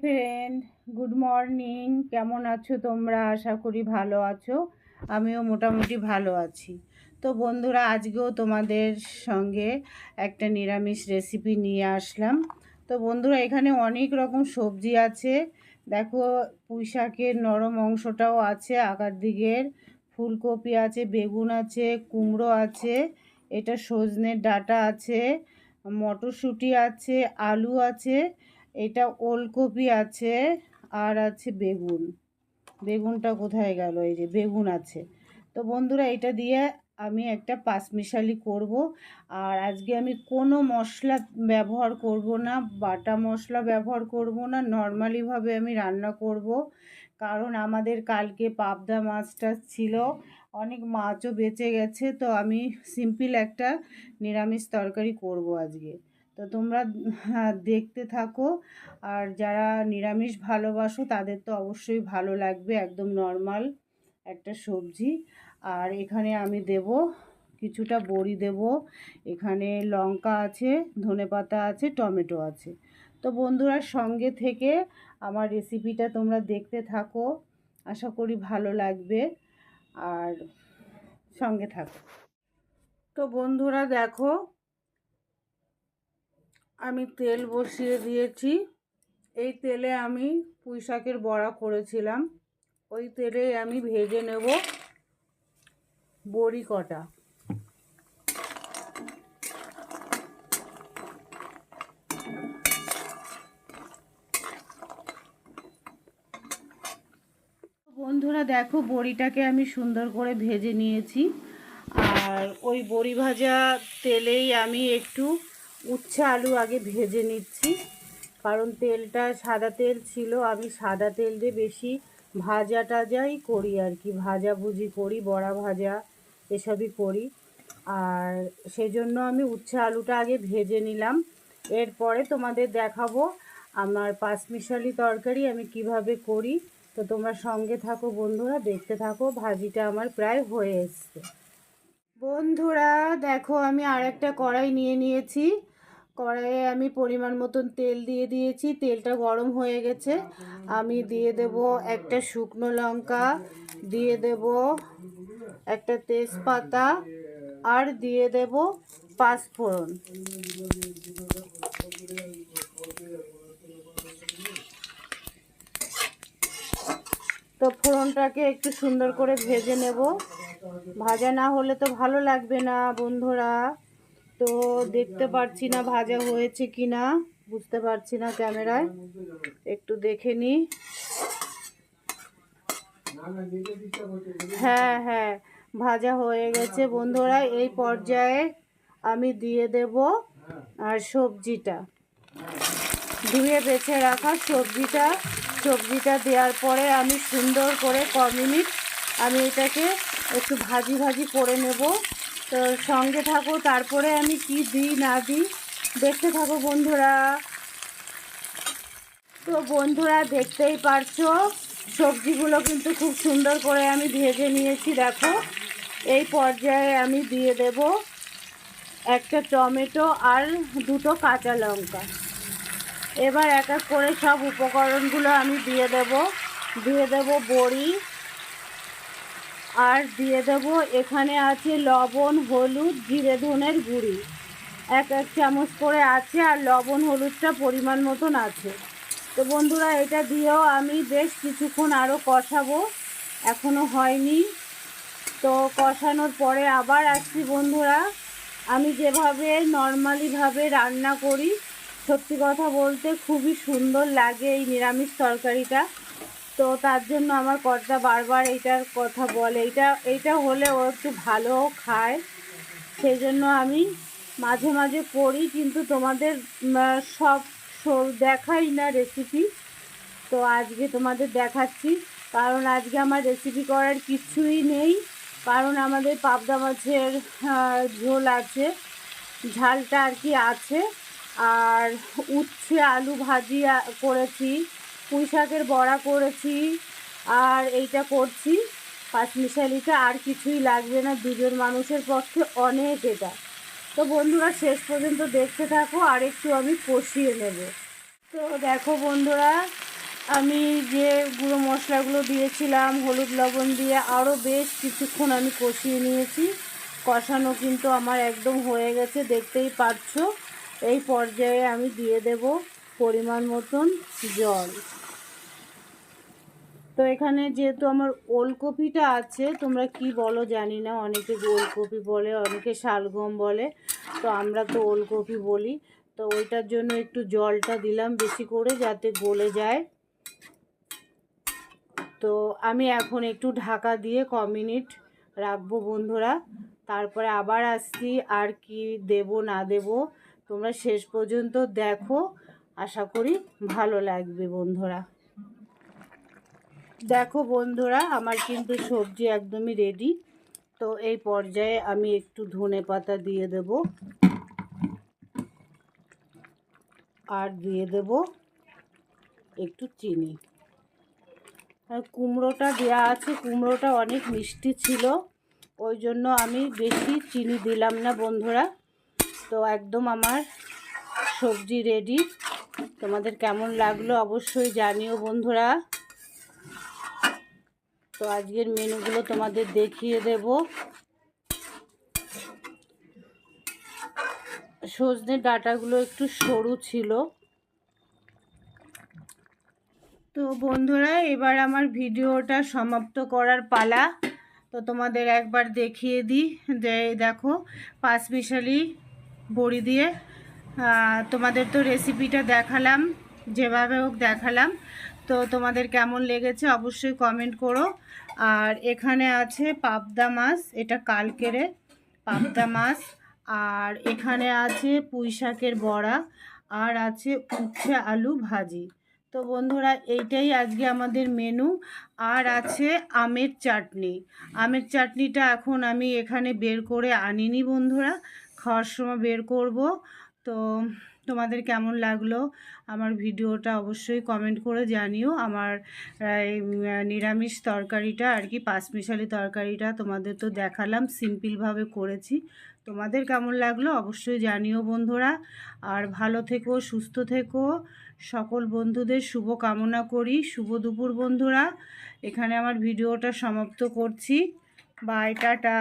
Friend good morning কেমন আছো তোমরা? আশা করি ভালো আছো। আমিও মোটামুটি ভালো আছি। তো বন্ধুরা, আজকেও তোমাদের সঙ্গে একটা নিরামিষ রেসিপি নিয়ে আসলাম। তো বন্ধুরা, এখানে অনেক রকম সবজি আছে। দেখো পুঁই শাকের নরম অংশটাও আছে আকার দিকের ফুলকপি আছে, বেগুন আছে, কুমড়ো আছে, এটা সজনের ডাটা আছে, মটরশুঁটি আছে, আলু আছে এটা ওলকপি আছে আর আছে বেগুন। বেগুনটা কোথায় গেল? এই যে বেগুন আছে। তো বন্ধুরা, এটা দিয়ে আমি একটা পাঁচমিশালি করব। আর আজকে আমি কোনো মশলা ব্যবহার করব না, বাটা মশলা ব্যবহার করব না নর্মালিভাবে আমি রান্না করব। কারণ আমাদের কালকে পাবদা মাছটা ছিল, অনেক মাছও বেঁচে গেছে, তো আমি সিম্পল একটা নিরামিষ তরকারি করব আজকে। তো তোমরা হ্যাঁ, দেখতে থাকো। আর যারা নিরামিষ ভালোবাসো তাদের তো অবশ্যই ভালো লাগবে একদম নর্মাল একটা সবজি। আর এখানে আমি দেব কিছুটা বড়ি দেব। এখানে লঙ্কা আছে ধনে পাতা আছে টমেটো আছে। তো বন্ধুরা সঙ্গে থেকে আমার রেসিপিটা তোমরা দেখতে থাকো। আশা করি ভালো লাগবে। আর সঙ্গে থাকো। তো বন্ধুরা দেখো আমি তেল বসিয়ে দিয়েছি। এই তেলে আমি পুঁই শাকের বড়া করেছিলাম। ওই তেলে আমি ভেজে নেব বড়ি কটা। বন্ধুরা, দেখো বড়িটাকে আমি সুন্দর করে ভেজে নিয়েছি। আর ওই বড়ি ভাজা তেলেই আমি একটু উচ্ছে আলু আগে ভেজে নিচ্ছি। কারণ তেলটা সাদা তেল ছিল, আমি সাদা তেল দিয়ে বেশি ভাজা টাজাই করি আর কি। ভাজা ভুজি করি, বড়া ভাজা এসবই করি। আর সেজন্য আমি উচ্ছে আলুটা আগে ভেজে নিলাম। এরপরে তোমাদের দেখাবো আমার পাঁচমিশালি তরকারি আমি কীভাবে করি। তো তোমরা সঙ্গে থাকো বন্ধুরা, দেখতে থাকো, ভাজিটা আমার প্রায় হয়ে এসছে। বন্ধুরা, দেখো আমি আর একটা কড়াই নিয়ে নিয়েছি। কড়াইয়ে আমি পরিমাণ মতন তেল দিয়ে দিয়েছি, তেলটা গরম হয়ে গেছে। আমি দিয়ে দেব একটা শুকনো লঙ্কা, দিয়ে দেব একটা তেজপাতা, আর দিয়ে দেব পাঁচফোড়ন। তো ফোড়নটাকে একটু সুন্দর করে ভেজে নেব। ভাজা না হলে তো ভালো লাগবে না বন্ধুরা। তো দেখতে পারছি না ভাজা হয়েছে কি না বুঝতে পারছি না ক্যামেরায়। একটু দেখে নিই হ্যাঁ হ্যাঁ ভাজা হয়ে গেছে। বন্ধুরা, এই পর্যায়ে আমি দিয়ে দেব, আর সবজিটা। ধুয়ে বেছে রাখা সবজিটা। সবজিটা দেওয়ার পরে আমি সুন্দর করে ক মিনিট আমি এটাকে একটু ভাজি ভাজি করে নেব। তো সঙ্গে থাকো, তারপরে আমি কি দিই, না দিই, দেখতে থাকো বন্ধুরা। তো বন্ধুরা, দেখতেই পারছ, সবজিগুলো কিন্তু খুব সুন্দর করে আমি ভেজে নিয়েছি, দেখো। এই পর্যায়ে আমি দিয়ে দেব একটা টমেটো আর দুটো কাঁচা লঙ্কা। এবার এক এক করে সব উপকরণগুলো আমি দিয়ে দেব। দিয়ে দেব বড়ি আর দিয়ে দেব, এখানে আছে লবণ, হলুদ, জিরে ধনের গুঁড়ি। এক এক চামচ করে আছে আর লবণ, হলুদটা পরিমাণ মতন আছে। তো বন্ধুরা, এটা দিয়েও আমি বেশ কিছুক্ষণ আরও কষাবো। এখনও হয়নি। তো কষানোর পরে আবার আসছি বন্ধুরা। আমি যেভাবে নর্মালিভাবে রান্না করি, সত্যি কথা বলতে খুবই সুন্দর লাগে এই নিরামিষ তরকারিটা। তো তার জন্য আমার কর্তা বারবার এইটার কথা বলে। এইটা এইটা হলে ও একটু ভালো খায়। সেই জন্য আমি মাঝে মাঝে করি, কিন্তু তোমাদের সব দেখাই না রেসিপি তো আজকে তোমাদের দেখাচ্ছি, কারণ আজকে আমার রেসিপি করার কিছুই নেই। কারণ আমাদের পাবদা মাছের ঝোল আছে, ঝালটা আর কি আছে। আর উচ্ছে, আলু ভাজি করেছি। পুঁই শাকের বড়া করেছি আর এইটা করছি। পাঁচমিশালিটা আর কিছুই লাগবে না, দুজন মানুষের পক্ষে অনেক এটা। তো বন্ধুরা, শেষ পর্যন্ত দেখতে থাকো, আর একটু আমি কষিয়ে নেব। তো দেখো বন্ধুরা, আমি যে গুঁড়ো মশলাগুলো দিয়েছিলাম, হলুদ লবণ দিয়ে আরও বেশ কিছুক্ষণ আমি কষিয়ে নিয়েছি। কষানো কিন্তু আমার একদম হয়ে গেছে, দেখতেই পাচ্ছো। এই পর্যায়ে আমি দিয়ে দেব পরিমাণ মতন জল। তো এখানে যেহেতু আমার ওলকপিটা আছে, তোমরা কি বলো জানি না, অনেকে ওলকপি বলে, অনেকে শালগম বলে, তো আমরা তো ওলকপি বলি। তো ওইটার জন্য একটু জলটা দিলাম বেশি করে যাতে গলে যায়। তো আমি এখন একটু ঢাকা দিয়ে ক মিনিট রাখব বন্ধুরা। তারপরে আবার আসছি, আর কি দেব না দেব, তোমরা শেষ পর্যন্ত দেখো। আশা করি ভালো লাগবে বন্ধুরা। দেখো বন্ধুরা, আমার কিন্তু সবজি একদমই রেডি তো এই পর্যায়ে আমি একটু ধনে পাতা দিয়ে দেব। আর দিয়ে দেব একটু চিনি। কুমড়োটা দেওয়া আছে, কুমড়োটা অনেক মিষ্টি ছিল। ওই জন্য আমি বেশি চিনি দিলাম না বন্ধুরা। তো একদম আমার সবজি রেডি তোমাদের কেমন লাগল অবশ্যই জানিও বন্ধুরা। তো আজকের মেনুগুলো তোমাদের দেখিয়ে দেব। সজনে ডাটাগুলো একটু সরু ছিল। তো বন্ধুরা, এবার আমার ভিডিওটা সমাপ্ত করার পালা। তো তোমাদের একবার দেখিয়ে দিই যে দেখো পাঁচমিশালি বড়ি দিয়ে তোমাদের তো রেসিপিটা দেখালাম, যেভাবে হোক দেখালাম। তো তোমাদের কেমন লেগেছে অবশ্যই কমেন্ট করো। আর এখানে আছে পাবদা মাছ, এটা কালকেরে পাবদা মাছ। আর এখানে আছে পুঁই শাকের বড়া, আর আছে উচ্ছে আলু ভাজি। তো বন্ধুরা, এইটাই আজকে আমাদের মেনু আর আছে আমের চাটনি। আমের চাটনিটা এখন আমি এখানে বের করে আনিনি বন্ধুরা। খাওয়ার সময় বের করব। তো তোমাদের কেমন লাগল আমার ভিডিওটা অবশ্যই কমেন্ট করে জানিও। আমার এই নিরামিষ তরকারিটা আর কি পাঁচমিশালি তরকারিটা তোমাদের তো দেখালাম সিম্পলভাবে করেছি। তোমাদের কেমন লাগল অবশ্যই জানিও বন্ধুরা। আর ভালো থেকো, সুস্থ থেকো। সকল বন্ধুদের শুভ কামনা করি। শুভ দুপুর বন্ধুরা। এখানে আমার ভিডিওটা সমাপ্ত করছি। Bye tata.